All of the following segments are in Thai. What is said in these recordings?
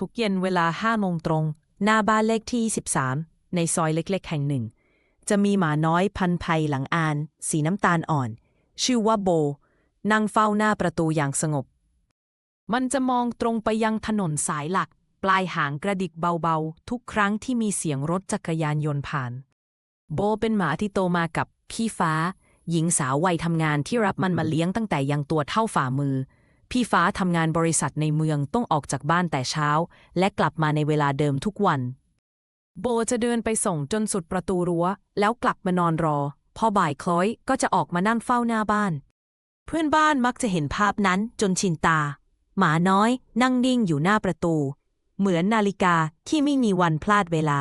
ทุกเย็นเวลาห้าโมงตรง หน้าบ้านเลขที่13ในซอยเล็กๆ แห่งหนึ่ง จะมีหมาน้อยพันธุ์ไพหลังอาน สีน้ำตาลอ่อน ชื่อว่าโบ นั่งเฝ้าหน้าประตูอย่างสงบ มันจะมองตรงไปยังถนนสายหลัก ปลายหางกระดิกเบาๆ ทุกครั้งที่มีเสียงรถจักรยานยนต์ผ่าน โบเป็นหมาที่โตมากับพี่ฟ้า หญิงสาววัยทำงานที่รับมันมาเลี้ยงตั้งแต่ยังตัวเท่าฝ่ามือ พี่ฟ้าทำงานบริษัทในเมืองต้องออกจากบ้านแต่เช้า และกลับมาในเวลาเดิมทุกวัน โบจะเดินไปส่งจนสุดประตูรั้ว แล้วกลับมานอนรอ พอบ่ายคล้อยก็จะออกมานั่งเฝ้าหน้าบ้าน เพื่อนบ้านมักจะเห็นภาพนั้นจนชินตา หมาน้อยนั่งนิ่งอยู่หน้าประตู เหมือนนาฬิกาที่ไม่มีวันพลาดเวลา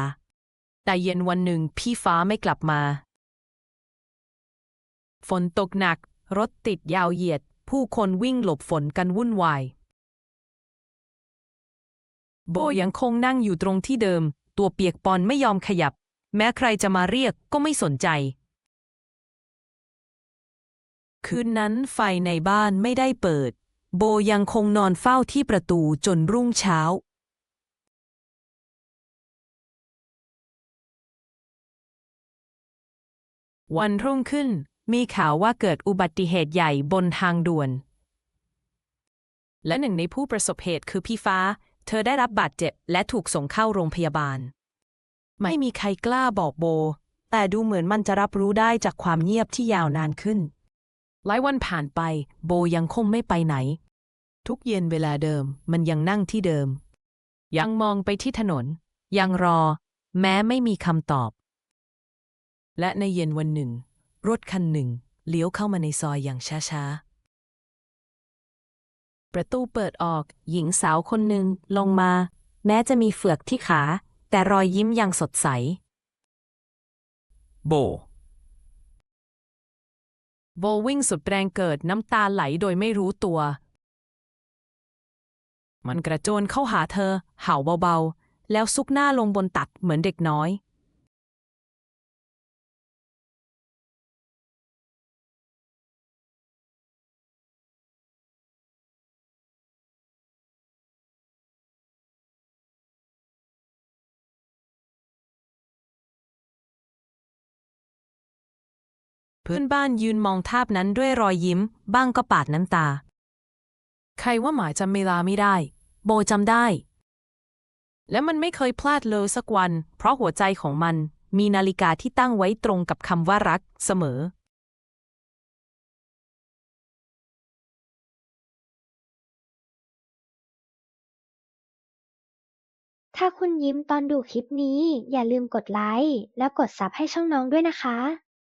แต่เย็นวันหนึ่งพี่ฟ้าไม่กลับมา ฝนตกหนักรถติดยาวเหยียด ผู้คนวิ่งหลบฝนกันวุ่นวาย โบยังคงนั่งอยู่ตรงที่เดิม ตัวเปียกปอนไม่ยอมขยับ แม้ใครจะมาเรียกก็ไม่สนใจ คืนนั้นไฟในบ้านไม่ได้เปิด โบยังคงนอนเฝ้าที่ประตูจนรุ่งเช้าวันรุ่งขึ้น มีข่าวว่าเกิดอุบัติเหตุใหญ่บนทางด่วน และหนึ่งในผู้ประสบเหตุคือพี่ฟ้า เธอได้รับบาดเจ็บและถูกส่งเข้าโรงพยาบาล ไม่มีใครกล้าบอกโบ แต่ดูเหมือนมันจะรับรู้ได้จากความเงียบที่ยาวนานขึ้น หลายวันผ่านไป โบยังคงไม่ไปไหน ทุกเย็นเวลาเดิม มันยังนั่งที่เดิม ยังมองไปที่ถนน ยังรอ แม้ไม่มีคำตอบ และในเย็นวันหนึ่ง รถคันหนึ่งเลี้ยวเข้ามาในซอยอย่างช้าๆ ประตูเปิดออกหญิงสาวคนหนึ่งลงมา แม้จะมีเฟือกที่ขา แต่รอยยิ้มยังสดใส โบ โบวิ่งสุดแรงเกิดน้ำตาไหลโดยไม่รู้ตัว มันกระโจนเข้าหาเธอ เห่าเบาๆ แล้วซุกหน้าลงบนตักเหมือนเด็กน้อย พื่อนบ้านยืนมองภาพนั้นด้วยรอยยิ้ม บ้างก็ปาดน้ำตา ใครว่าหมายจำเวลาไม่ได้ โบจำได้ และมันไม่เคยพลาดเลยสักวัน เพราะหัวใจของมันมีนาฬิกาที่ตั้งไว้ตรงกับคำว่ารักเสมอถ้าคุณยิ้มตอนดูคลิปนี้ อย่าลืมกดไลค์ แล้วกดซับให้ช่องน้องด้วยนะคะ